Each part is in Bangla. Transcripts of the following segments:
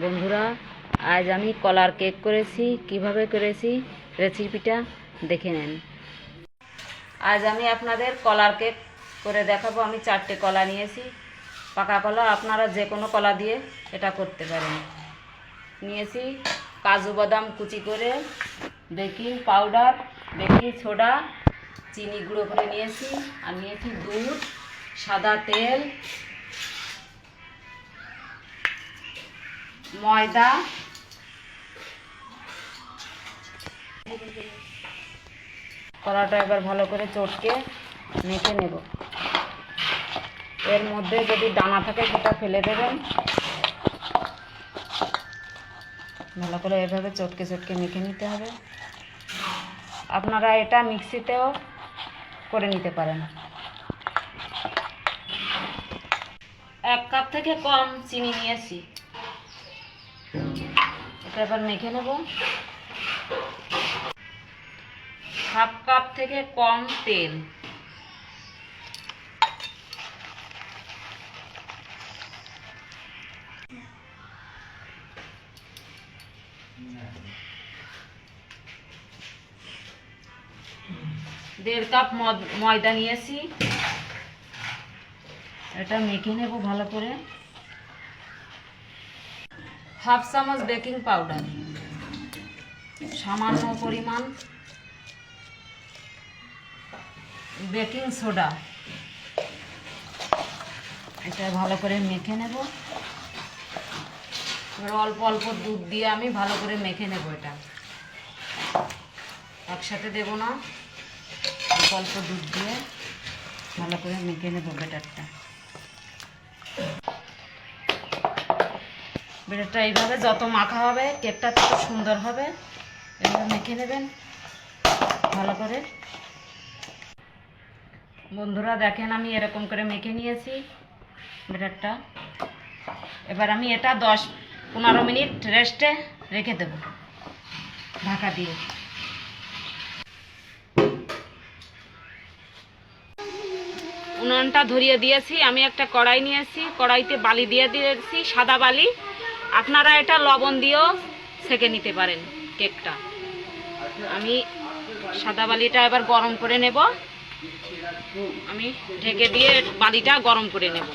বন্ধুরা, আজ আমি কলার কেক করেছি। কীভাবে করেছি? রেসিপিটা দেখে নেন। আজ আমি আপনাদের কলার কেক করে দেখাবো। আমি চারটে কলা নিয়েছি। পাকা কলা আপনারা যে কোনো কলা দিয়ে এটা করতে পারেন। নিয়েছি কাজু বাদাম কুচি করে, বেকিং পাউডার, বেকিং সোডা, চিনি গুঁড়ো করে নিয়েছি। আর নিয়েছি দুধ, সাদা তেল ময়দা। কলাটা এবার ভালো করে চটকে মেখে নেব। এর মধ্যে যদি দানা থাকে সেটা ফেলে দেবেন। ভালো করে এভাবে চটকে চটকে মেখে নিতে হবে। আপনারা এটা মিক্সিতেও করে নিতে পারেন। এক কাপ থেকে কম চিনি নিয়েছি। এবার মেখে নেব। হাফ কাপ থেকে কম তেল। দেড় কাপ ময়দা নিয়েছি। এটা মেখে নেব ভালো করে। হাফ চামচ বেকিং পাউডার। সামান্য পরিমাণ বেকিং সোডা। এটা ভালো করে মেখে নেব। এবার অল্প অল্প দুধ দিয়ে আমি ভালো করে মেখে নেব এটা। একসাথে দেব না। অল্প অল্প দুধ দিয়ে ভালো করে মেখে নেব বেটারটা বেটারটা এইভাবে যত মাখা হবে কেকটা তত সুন্দর হবে। এভাবে মেখে নেবেন, ভালো করে। বন্ধুরা, দেখেন আমি এরকম করে মেখে নিয়েছি বেটারটা এবার আমি এটা দশ পনেরো মিনিট রেস্টে রেখে দেব ঢাকা দিয়ে। উনুনটা ধরিয়ে দিয়েছি, আমি একটা কড়াই নিয়েছি, কড়াইতে বালি দিয়ে দিয়েছি, সাদা বালি। আপনারা এটা লবণ দিয়েও সেকে নিতে পারেন কেকটা। আমি সাদা বালিটা এবার গরম করে নেব। আমি ঢেকে দিয়ে বালিটা গরম করে নেব।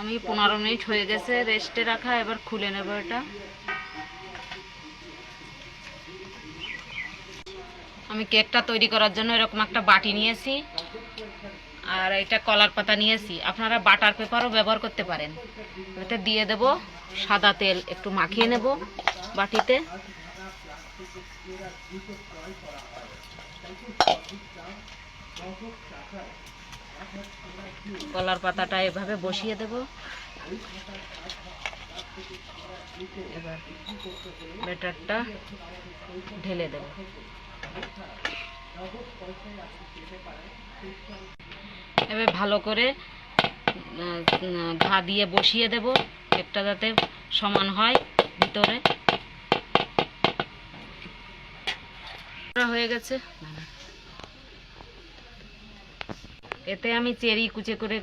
আমি পনেরো মিনিট হয়ে গেছে রেস্টে রাখা, এবার খুলে নেব এটা। আমি কেকটা তৈরি করার জন্য এরকম একটা বাটি নিয়েছি। আর এটা কলার পাতা নিয়েছি। আপনারা বাটার পেপারও ব্যবহার করতে পারেন। এটা দিয়ে দেব সাদা তেল, একটু মাখিয়ে নেব বাটিতে। কলার পাতাটা এভাবে বসিয়ে দেব। এবার বেটারটা ঢেলে দেব। এবার ভালো করে ঘা দিয়ে বসিয়ে দেব। কেকটা যাতে সমান হয় ভিতরে। হয়ে গেছে। এতে আমি চেরি কুচে করে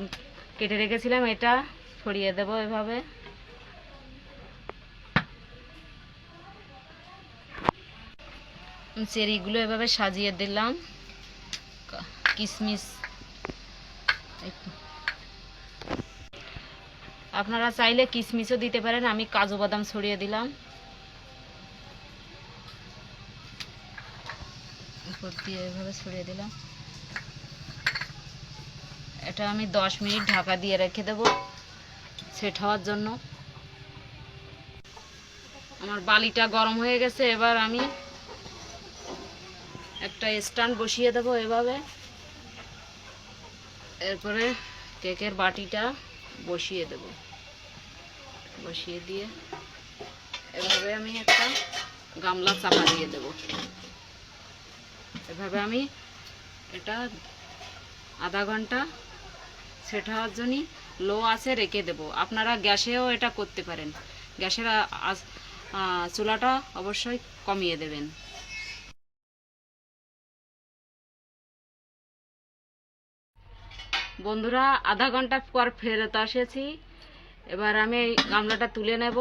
কেটে রেখেছিলাম। এটা ছড়িয়ে দেব এভাবে। চেরিগুলো এভাবে সাজিয়ে দিলাম। কিশমিশ আপনারা চাইলে কিশমিশও দিতে পারেন, আমি কাজু বাদাম ছড়িয়ে দিলাম। উপর দিয়ে এভাবে ছড়িয়ে দিলাম। এটা আমি দশ মিনিট ঢাকা দিয়ে রেখে দেব সেট হওয়ার জন্য। আমার বালিটা গরম হয়ে গেছে, এবার আমি একটা স্ট্যান্ড বসিয়ে দেবো এভাবে। এরপরে কেকের বাটিটা বসিয়ে দেব। বসিয়ে দিয়ে এভাবে আমি একটা গামলা চাপা দিয়ে দেব। এভাবে আমি এটা আধা ঘণ্টা সেট হওয়ার জন্য লো আছে রেখে দেব। আপনারা গ্যাসেও এটা করতে পারেন। গ্যাসের চুলাটা অবশ্যই কমিয়ে দেবেন। বন্ধুরা, আধা ঘণ্টা পর ফেরত এসেছি এবার আমি গামলাটা তুলে নেব।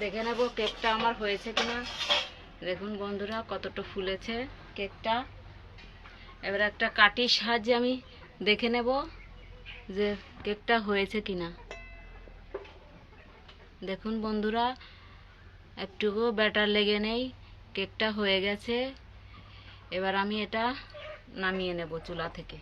দেখে নেব কেকটা আমার হয়েছে কিনা। দেখুন বন্ধুরা, কতটা ফুলেছে কেকটা। এবার একটা কাটির সাহায্যে আমি দেখে নেব যে কেকটা হয়েছে কিনা। দেখুন বন্ধুরা, একটুকু ব্যাটার লেগে নেই, কেকটা হয়ে গেছে। এবার আমি এটা নামিয়ে নেব চুলা থেকে।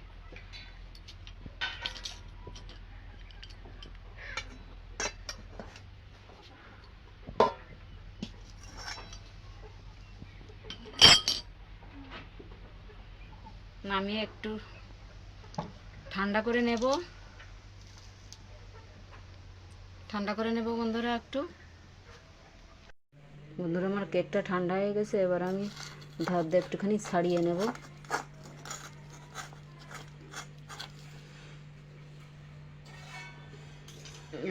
নামিয়ে একটু ঠান্ডা করে নেব। ঠান্ডা করে নেব বন্ধুরা একটু। বন্ধুরা, আমার কেকটা ঠান্ডা হয়ে গেছে, এবার আমি ধার দিয়ে একটুখানি ছাড়িয়ে নেব।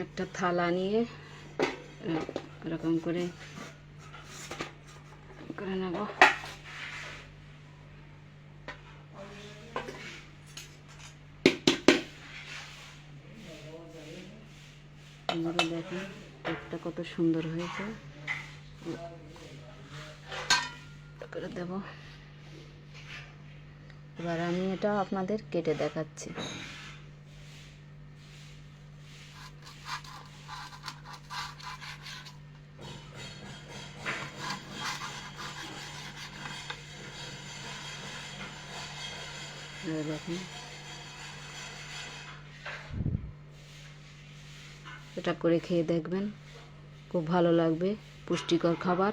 একটা থালা নিয়ে এ- এরকম করে করে নেব। বন্ধুরা দেখুন কেকটা কত সুন্দর হয়েছে। করে দেব। এবার আমি এটা আপনাদের কেটে দেখাচ্ছি। দেখুন এটা করে খেয়ে দেখবেন। খুব ভালো লাগবে, পুষ্টিকর খাবার।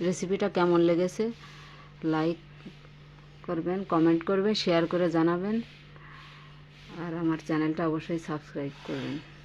রেসিপিটা কেমন লেগেছে? লাইক করবেন কমেন্ট করবেন শেয়ার করে জানাবেন। আর আমার চ্যানেলটা অবশ্যই সাবস্ক্রাইব করবেন।